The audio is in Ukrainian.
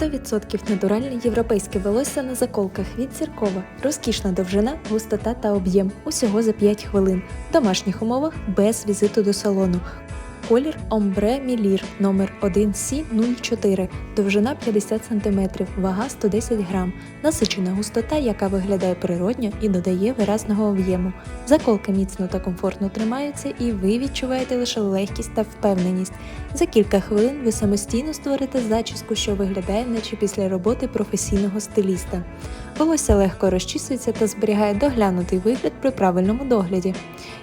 100% натуральне європейське волосся на заколках від Зіркова. Розкішна довжина, густота та об'єм. Усього за 5 хвилин. В домашніх умовах без візиту до салону. Колір Ombre Мілір номер 1C04, довжина 50 см, вага 110 грам, насичена густота, яка виглядає природньо і додає виразного об'єму. Заколки міцно та комфортно тримаються, і ви відчуваєте лише легкість та впевненість. За кілька хвилин ви самостійно створите зачіску, що виглядає, наче після роботи професійного стиліста. Волосся легко розчісується та зберігає доглянутий вигляд при правильному догляді.